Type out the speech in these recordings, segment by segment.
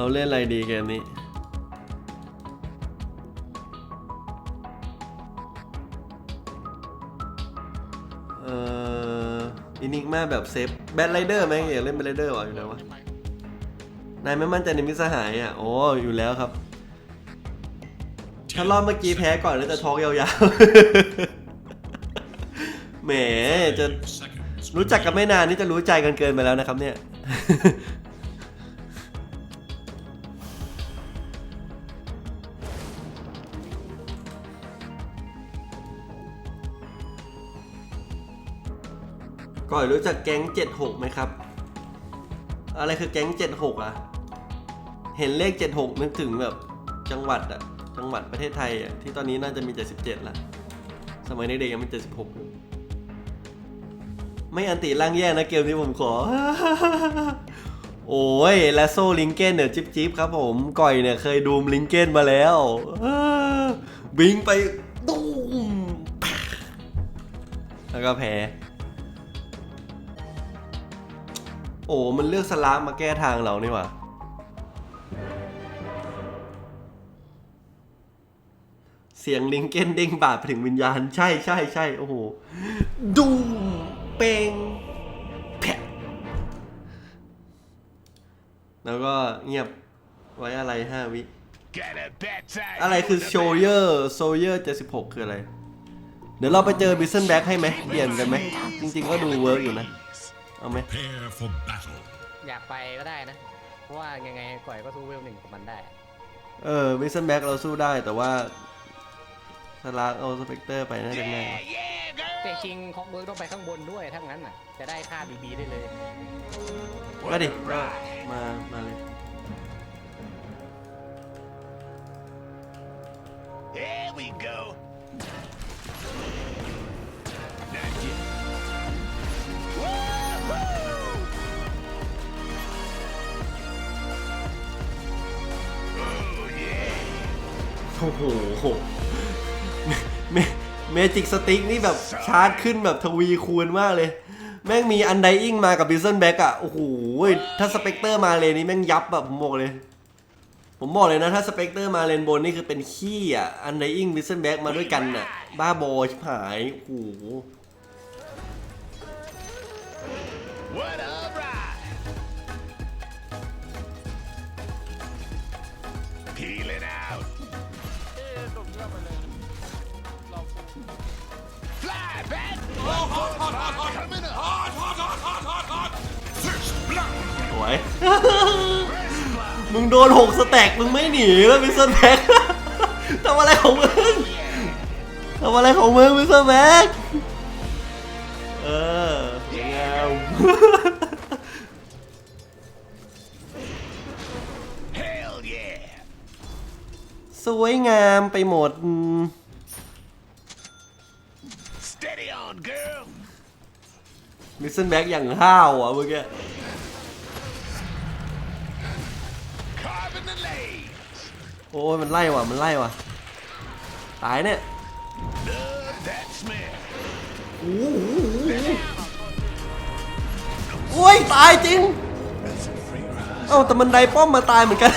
เราเล่นอะไรดีเกมนี้ เอ่ออินิกมาแบบเซฟแบทไรเดอร์ไหมอยากเล่นแบทไรเดอร์วะอยู่แล้วะ นายไม่มั่นใจในมิตรสหายอะ โอ้อยู่แล้วครับ ถ้ารอบเมื่อกี้แพ้ก่อนแล้วจะทอกยาวๆ แหมจะรู้จักกันไม่นานนี่จะรู้ใจกันเกินไปแล้วนะครับเนี่ย ก่อนรู้จักแก๊ง 76ไหมครับ อะไรคือแก๊ง 76อะ เห็นเลข 76 นึกถึงแบบจังหวัดอะ จังหวัดประเทศไทยอะที่ตอนนี้น่าจะมี 77ละสมัยเด็กๆยังเป็น76อยู่ไม่อันติร่างแย่นะเกมนี้ผมขอ โอ้ยแลโซลิงเก้นเนี่ยจิ๊บจิ๊บครับผมก่อยเนี่ยเคยดูมลิงเก้นมาแล้วบิงไปตุ้มแล้วก็แพ้ อ้มันเลือกสลามมาแก้ทางเรานี่หว่าเสียงลิงเก้นเด้งบาดไปถึงวิญญาณ ใช่ใช่ใช่โอ้โห ดูเปงแผะแล้วก็เงียบไว้อะไรห้าวิ อะไรคือโชเยอร์โซเยอร์76คืออะไร เดี๋ยวเราไปเจอบิสเซนแบ็กให้ไหมเปลี่ยนกันไหม จริงๆก็ดูเวิร์กอยู่นะ เอาไหม Prepare for battle. อยากไปก็ได้นะ เพราะว่ายังไงก่อยก็สู้เวลหนึ่งกับมันได้ เออบิสเซนแบ็กเราสู้ได้แต่ว่าสลากเอาสเปกเตอร์ไปน่าจะง่ายกว่าแต่จริงคอกเบิร์กต้องไปข้างบนด้วยถ้างั้นน่ะ จะได้ค่าบีบีได้เลยก็ดิก็มามาเลย อ้โหเมจิกสติ๊กนี่แบบชาร์จขึ้นแบบทวีคูณมากเลย แม่งมีอันไดอิงมากับบิสเซนแบ็กอะโอ้โหถ้าสเปกเตอร์มาเลนนี้แม่งยับแบบผมบอกเลย ผมบอกเลยนะถ้าสเปกเตอร์มาเลนบนนี่คือเป็นขี้อะอันไดอิงบิสเซนแบ็กมาด้วยกันอะบ้าบอชิบหายโอ้โห What a ride. Peeling out. Fly สวย มึงโดนหกสแต็กมึงไม่หนีแล้วบิสเซนแบ็กทำอะไรของมึงทำอะไรของมึงมิสเตอร์แม็กเออสวยงามสวยงามไปหมด มิสเตอร์แบ็กอย่างห้าวอะเมื่อกี้โอ้ยมันไล่ว่ะ มันไล่ว่ะ ตายเนี่ยโอ้ยตายจริง เอ้าแต่มันไดป้อมมาตายเหมือนกัน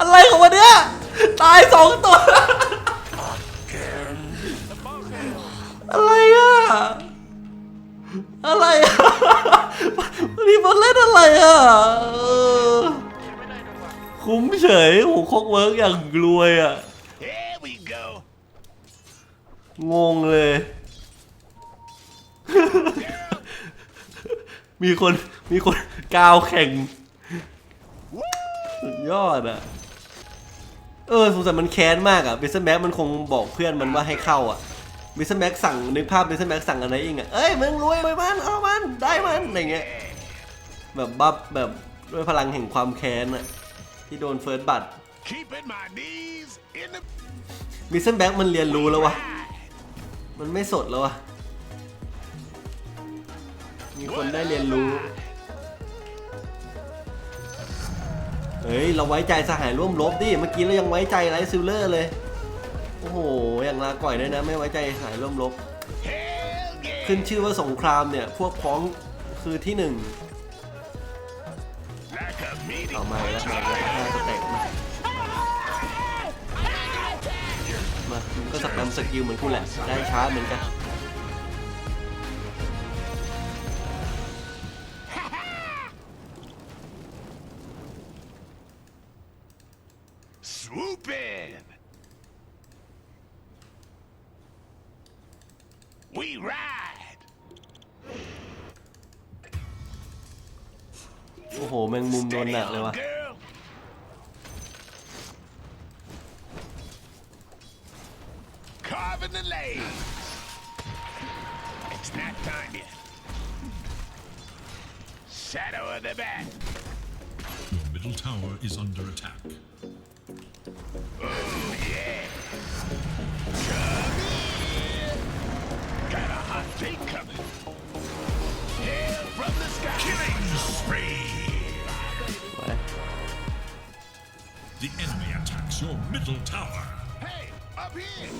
อะไรของมันเนี่ยตายสองตัว อะไรอะ อะไรอะนี่มันเล่นอะไรอะเออคุ้มเฉยโอ้โหคอกเวิร์กอย่างรวยอะ Here we go. งงเลย มีคนมีคนกาวแข่ง สุดยอดอะเออสงสัยมันแค้นมากอะบิสแบ็กมันคงบอกเพื่อนมันว่าให้เข้าอะ บิสเซนแบ็กสั่งนึกภาพบิสเซนแบ็กสั่งอะไรเองอะเอ้ยมึงรวยไปมันเอามันได้มันอะไรเงี้ยแบบบัฟแบบด้วยพลังแห่งความแค้นอะที่โดนเฟิร์สบัต Keeping my knees in the บิสเซนแบ็กมันเรียนรู้แล้ววะมันไม่สดแล้ววะมีคนได้เรียนรู้เฮ้ย เราไว้ใจสหายร่วมรบดิ เมื่อกี้เรายังไว้ใจไรซิลเลอร์เลย โอ้โห อย่างลาก่อยด้วยนะ ไม่ไว้ใจสหายร่วมรบ hell yeah. ขึ้นชื่อว่าสงครามเนี่ย พวกพ้องคือที่หนึ่ง Like a เอามาแล้วมาแล้วห้าสเต็ปมามามึงก็สแปมสกิลเหมือนกูแหละ ได้ช้าเหมือนกัน tower is under attack. Oh yeah. Got a hot take coming. Hail from the sky. Killing spree. ไว้ The enemy attacks your middle tower. Hey, up here.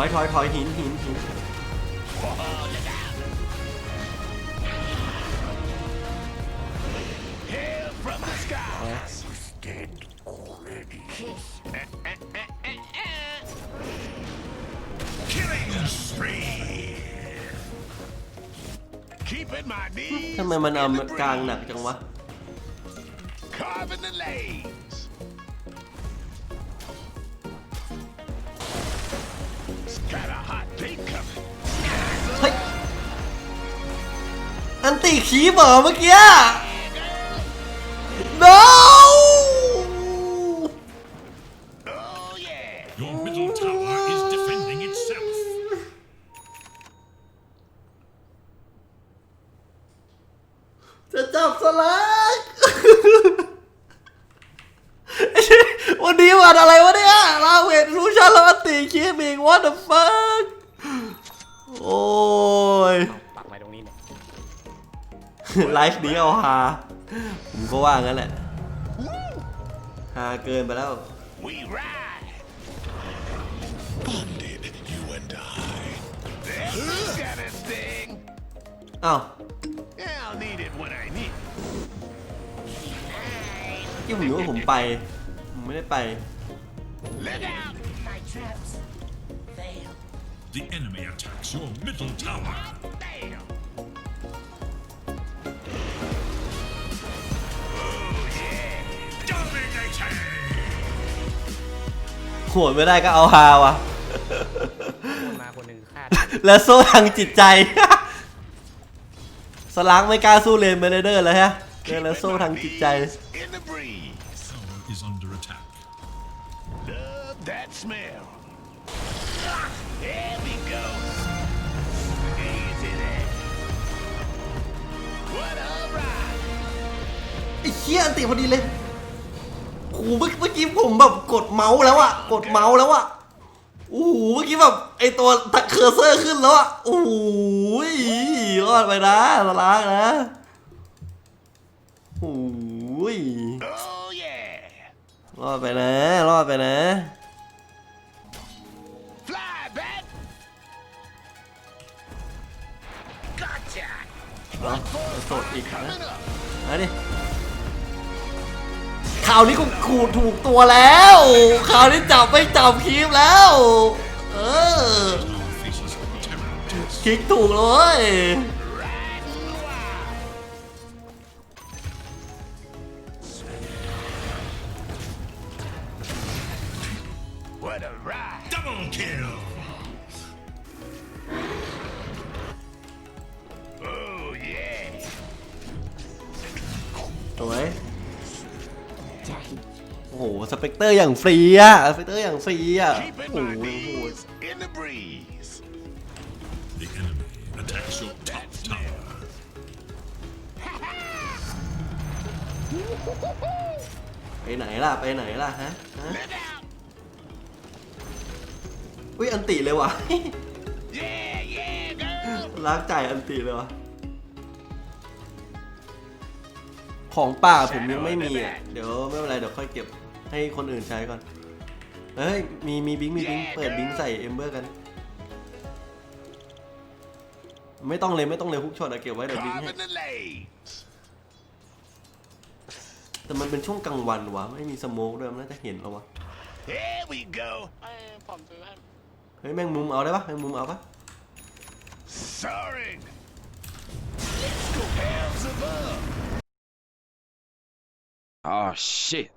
อยถอยถอยหินหินหิน Whoa, look out. Hail from the skies. Dead already. Killing spree. Keeping my knees ทำไมมันเอา in the กลางหนัก breeze. จังวะ Carving the lanes. อันติคีบเหรอเมื่อกี้ no Oh yeah. Your middle tower is defending itself. จะจับสลักวันนี้วันอะไรวะเนี่ยลาเวทรู้ชันแล้วอันติคีบอีก what the fuck โอ้ยเอาปักไว้ตรงนี้เนี่ย ไลฟ์นี้เอาฮาผมก็ว่างั้นแหละฮาเกินไปแล้ว We ride. Bonded, you and I. This got a sting. อ้าว Yeah, I'll need it when I need it. ที่ผมนึกว่าผมไป ผมไม่ได้ไป Look out! The enemy attacks your middle tower. โหดไม่ได้ก็เอาฮาวะคนมาคนหนึ่งฆ่าแล้วโซ่ทางจิตใจ สลักไม่กล้าสู้เลนเบเดอร์แล้วฮะเจอแล้วโซ่ทางจิตใจ In the breeze. Tower is under attack. Love that smell. There we go. Easy there. What a ride! ไอ้เชี่ยอันติพอดีเลยโอ้โหเมื่อเมื่อกี้ผมแบบกดเมาส์แล้วอะกดเมาส์แล้วอะโอ้โหเมื่อกี้แบบไอตัวตักเคอร์เซอร์ขึ้นแล้วอะโอ้โหรอดไปนะสลักนะโอ้โห Oh yeah! รอดไปนะรอดไปนะ Fly, bat! Gotcha! เอาสดอีกนะ Coming up! มาดิ ข่าวนี้กูขูดถูกตัวแล้วข่าวนี้จับไม่จับคีบแล้ว เออ Tower faces terrible test. คลิกถูกเลย เปกเตอร์อย่างฟรีอะสเปกเตอร์อย่างฟรีอะโอ้ Keeping โห my โหด knees in the breeze. The enemy attacks your top tower. ไปไหนล่ะ ไปไหนล่ะฮะฮะ Look out! อุ้ยอันติเลยว่ะ Yeah, yeah, girl! ล้างจ่ายอันติเลยวะของป่าผมยังไม่มีอะเดี๋ยวไม่เป็นไรเดี๋ยวค่อยเก็บ ให้คนอื่นใช้ก่อน เฮ้ย มีมีบิงค์มีบิงค์เปิดบิงค์ใส่เอมเบอร์กัน ไม่ต้องเลยไม่ต้องเลยฮุกช็อตอะเก็บไว้เดี๋ยวบิงค์ให้ Carbon the lanes. แต่มันเป็นช่วงกลางวันวะ ไม่มีสโมกด้วยมันน่าจะเห็นแล้ววะ Here we go. ไอ้ผมซื้อให้เฮ้ยแมงมุมเอาได้ปะแมงมุมเอาปะ Soaring. Let's go. Hells above. Oh shit.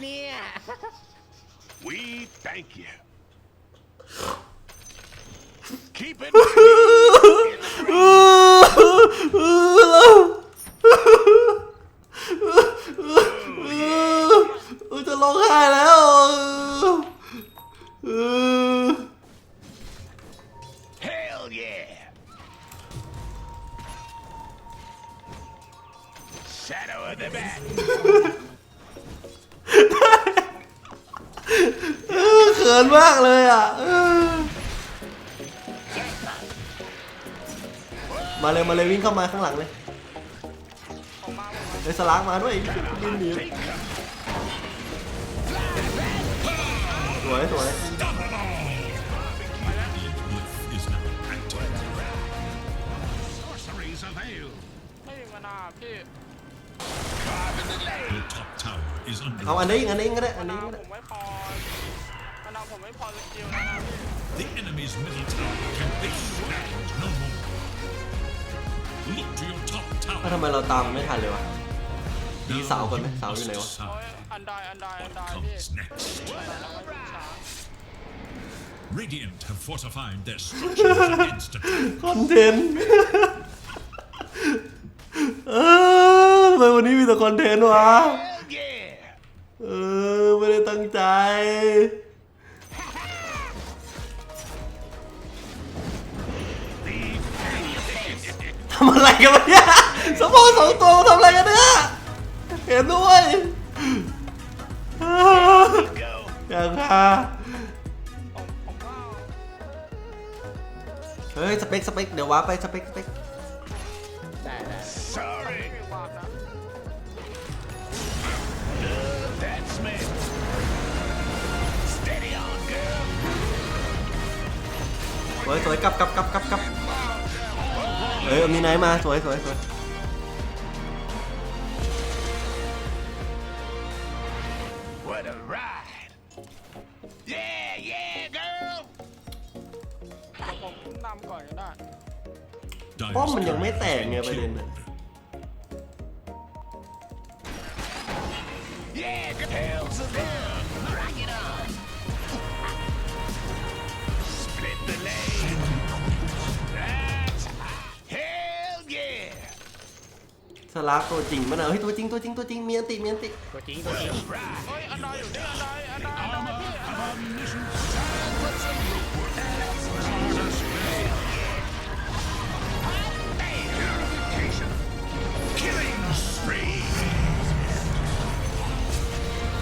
เนี่ย We thank you. Keep it. เออจะร้องไห้แล้ว Hell yeah. Shadow of the bat. เออเขินมากเลยอะเออมาเลยมาเลยวิ่งเข้ามาข้างหลังเลยผมมาผมมาเฮ้ยสลากมาด้วยยืนหนีสวยสวย Glyph is now active. Sorceries avail. ไม่มีมานาพี่ Carbon the lanes. Your top tower is under เอาอันนี้อันนี้ก็ได้อัมานนี้นาก็ผได้ ผมไม่พอสกิลนะนะพี่ The enemy's middle tower can be snagged no more. Look to your top ถ้า tower. ทำไมเราตามไม่ทันเลยวะ มีเสาก่อนไหมเสาอยู่ไหนวะ โอ้ย อันใดอันใดอันใด What พี่ comes next? เราไม่มีช้า Radiant have fortified their structures against attack. คอนเทนต์ เออทำไมวันนี้มีแต่คอนเทนต์วะ Hell yeah. เออ ไม่ได้ตั้งใจ อะไรกันวะเนี่ยสมองสองตัวทำอะไรกันเนี่ยเห็นด้วยอ้าว Go. อยากฆ่าผมผมว่าเฮ้ยสเปคสเปคเดี๋ยวว้าร์ปไปสเปคสเปคได้ได้ไม่ Soaring. มีวาร์ปนะ That's me. Steady on, girl. สวยสวยกลับกลับกลับกลับกลับ เฮ้ยมีไหนมาสวยสวยสวย What a ride. Yeah, yeah, girl. เดี๋ยวผมนำก่อนก็ได้ Dire's ป้อมมันยังไม่ turret แต has ก been ไงประเด็น killed. น่ะ สลากตัวจริงมันอะเฮ้ยตัวจริงตัวจริงตัวจริงมีอันติมีอันติตัวจริงตัวจริงเฮ้ยอันใดอยู่นี่อันใดอันใดอันใดพี่อันใด Purification. Killing spree.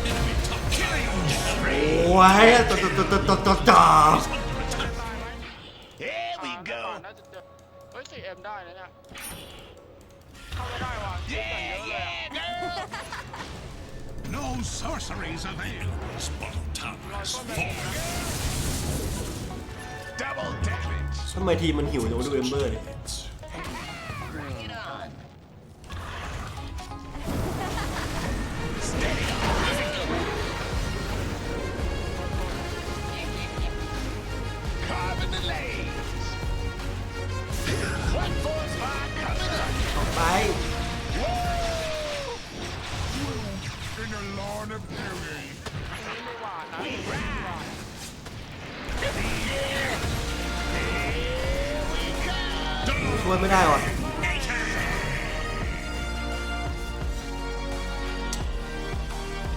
Enemy top Killing spree. โอ้ยตัวตัวตัวตัวตัวตัว sorceries avail. enemy's bottom tower has ก็แบบ fallen. นะ Double damage. ทำไมทีมมันหิวจังวะดูเอมเบอร์ดิ Carbon the lanes. One force fire coming up. ไป Of beauty. นี่ไม่หวานนะช่วยไม่ได้ว่ะ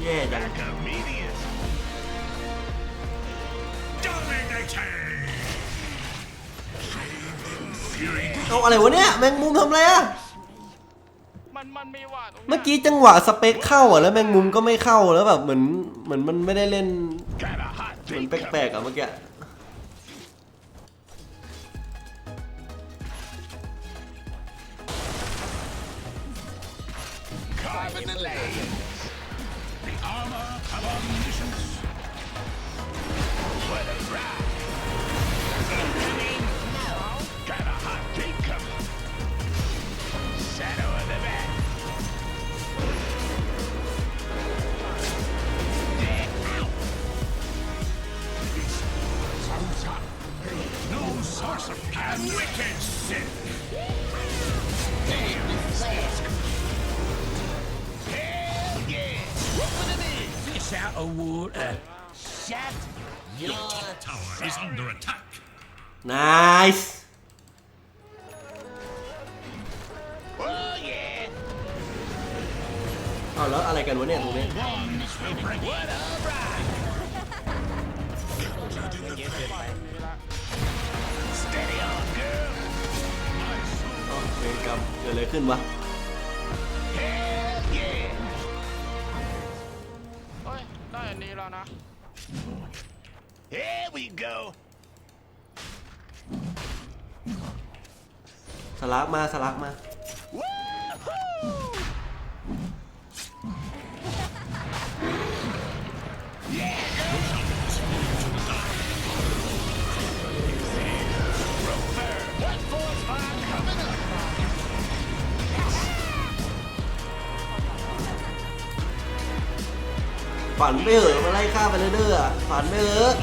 แย่จัง Comedian. Dominating! เอาอะไรวะเนี่ย แมงมุมทำอะไรอะ เมื่อกี้จังหวะสเปคเข้าอะแล้วแมงมุมก็ไม่เข้าแล้วแบบเหมือนเหมือนมันไม่ได้เล่นเหมือนแปลกๆอะเมื่อกี้ source of can wicked sin. Hell yeah! Whooping it in. Fish out of water. Shut your Tower is under attack. nice Oh yeah! เอาแล้วอะไรกันวะเนี่ยตรงนี้ เวรกรรมเกิดอะไรขึ้นวะ Hell yeah! เฮ้ย ได้อันนี้แล้วนะ Here we go. สลักมาสลักมา What ฝันไม่เหอะมาไล่ฆ่าไปเลยเด้ออะฝันไม่เหอะ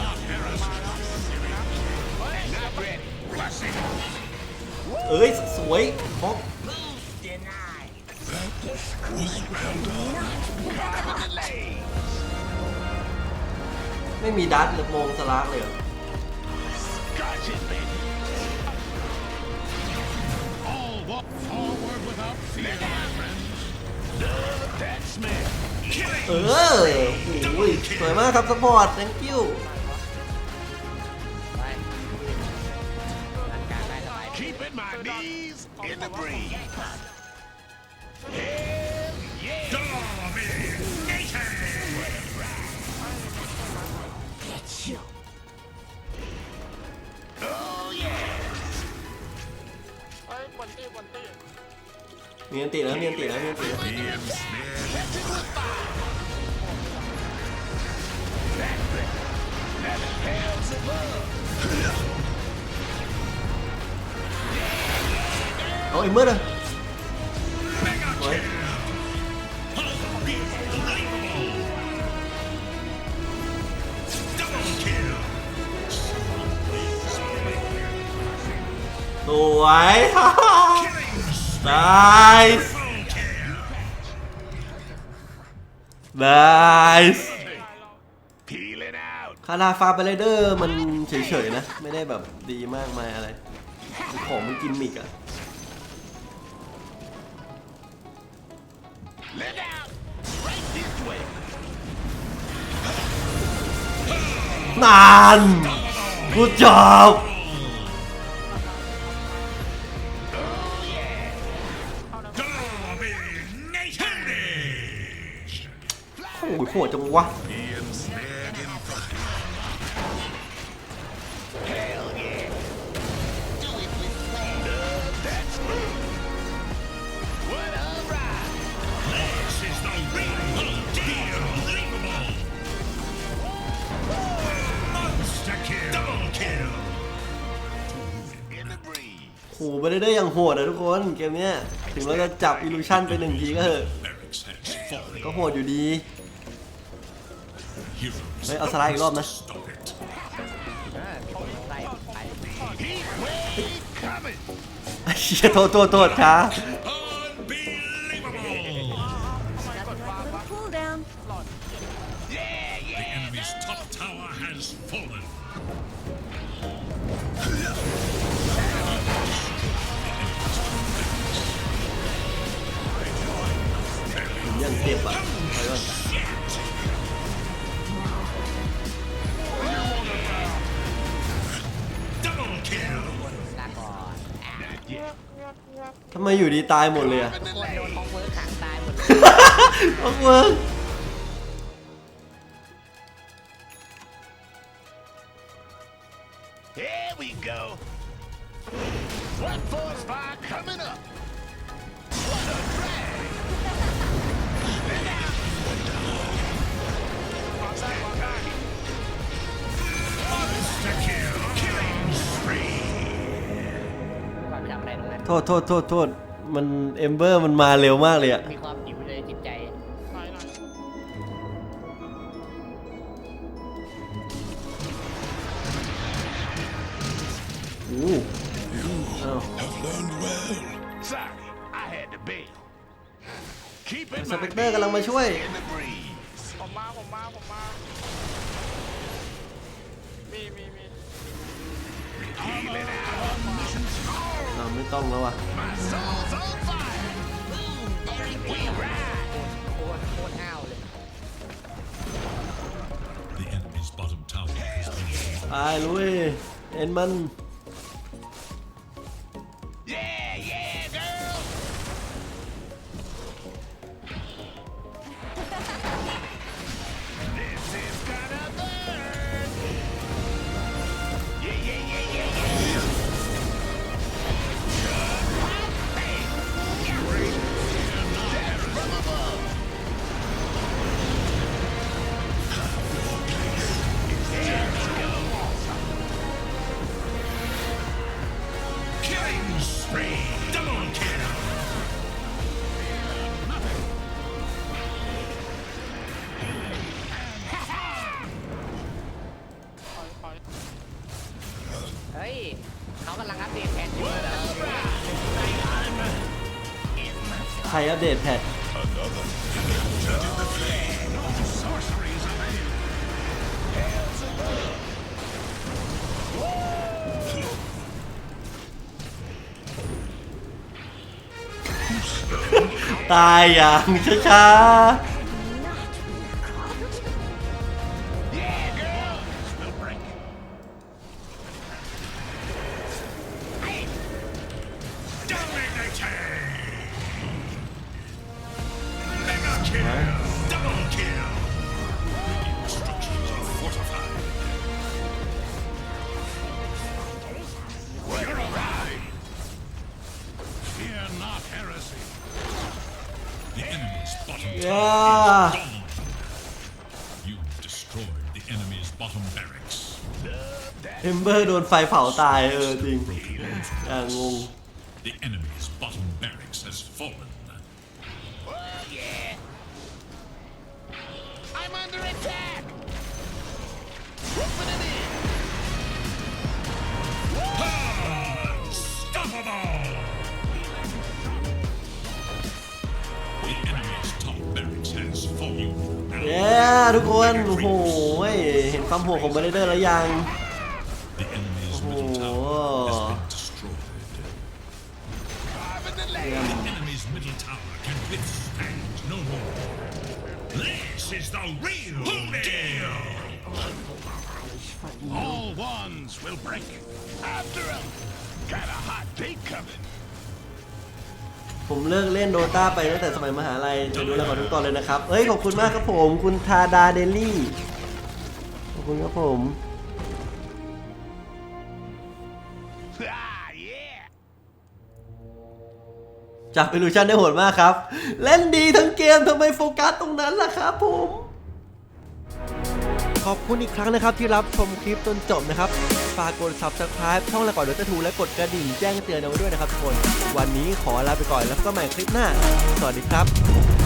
เอ้ยสวยบ Denied. Grabbing the legs. ไม่มีดัตหรือโมงสลักเลยเหรอ เออโอ้ยสวยมากครับสปอร์ต thank you มีอันติแล้วมีอันติแล้วมีอันติแล้ว something that hails above. Murder! Why? nice! Nice! คาราฟาไปเลเดอร์มันเฉยๆนะ ไม่ได้แบบดีมากมายอะไร ของมันกินมิกอะนานกูจอบโอ้ยโหดจังวะ ไปเลยเดอร์อย่างโหดอะทุกคนเกมเนี้ยถึงเราจะจับอิลูชันไปหนึ่งทีก็เถอะ Barracks has fallen. ก็โหดอยู่ดี Heroes. เฮ้ยเอาสไลด์อีกรอบนะ Stop it. อ่ามีคนไล่ไป Heat wave coming. ไอ้เชี่ยโทษโทษโทษช้า เจ็บอะไปก่อน Double kill. ลาก่อนทำไมอยู่ดีตายหมดเลยอะ Grabbing the คนโดน legs. ของเวิร์กขังตายหมดเลยโอ้เวิร์ก โทษโทษโทษโทษมันเอมเบอร์มันมาเร็วมากเลยอะมีความหิวเลยจิตใจไหนไหนอู้อ้าว Have learned well. Sorry, I had to bail. Keep it สเปกเตอร์กำลังมาช่วย in the breeze. ผมมาผมมาผมมามีมีมี Healing out. Mission อ้าวไม่ต้องแล้วว่ะ My soul's on fire. We ride. โคตรโคตรห้าวเลย The enemy's bottom tower has been ไปลุยเอ็นมัน ปดตแพตายอย่างช้าๆ เอมเบอร์โดนไฟเผาตายเออจริง Broken reinforcements. อย่างงง The enemy's bottom barracks has fallen. Oh, yeah. I'm under attack. Whooping it in. Unstoppable! The enemy's top barracks has fallen. เย้ทุกคนโอ้โหเห็นความโหดของบรเดอร์แล้วยังโอ้โห่ ผมเลิกเล่นโดตาไปตั้งแต่สมัยมหาลัยจะดูแลก่อนทุกตอนเลยนะครับ เอ้ย ขอบคุณมากครับผม คุณทาดาเดลี่ ขอบคุณครับผมจับ i ิลูชันได้โหดมากครับ เล่นดีทั้งเกมทำไมโฟกัสตรงนั้นล่ะครับผม ขอบคุณอีกครั้งนะครับที่รับชมคลิปจนจบนะครับ ฝากกด subscribe ช่องละก่อนเดยวจะทูและกดกระดิ่งแจ้งเตือนเอาไว้ด้วยนะครับทุกคน วันนี้ขอลาไปก่อนแล้วก็ใหม่คลิปหน้า สวัสดีครับ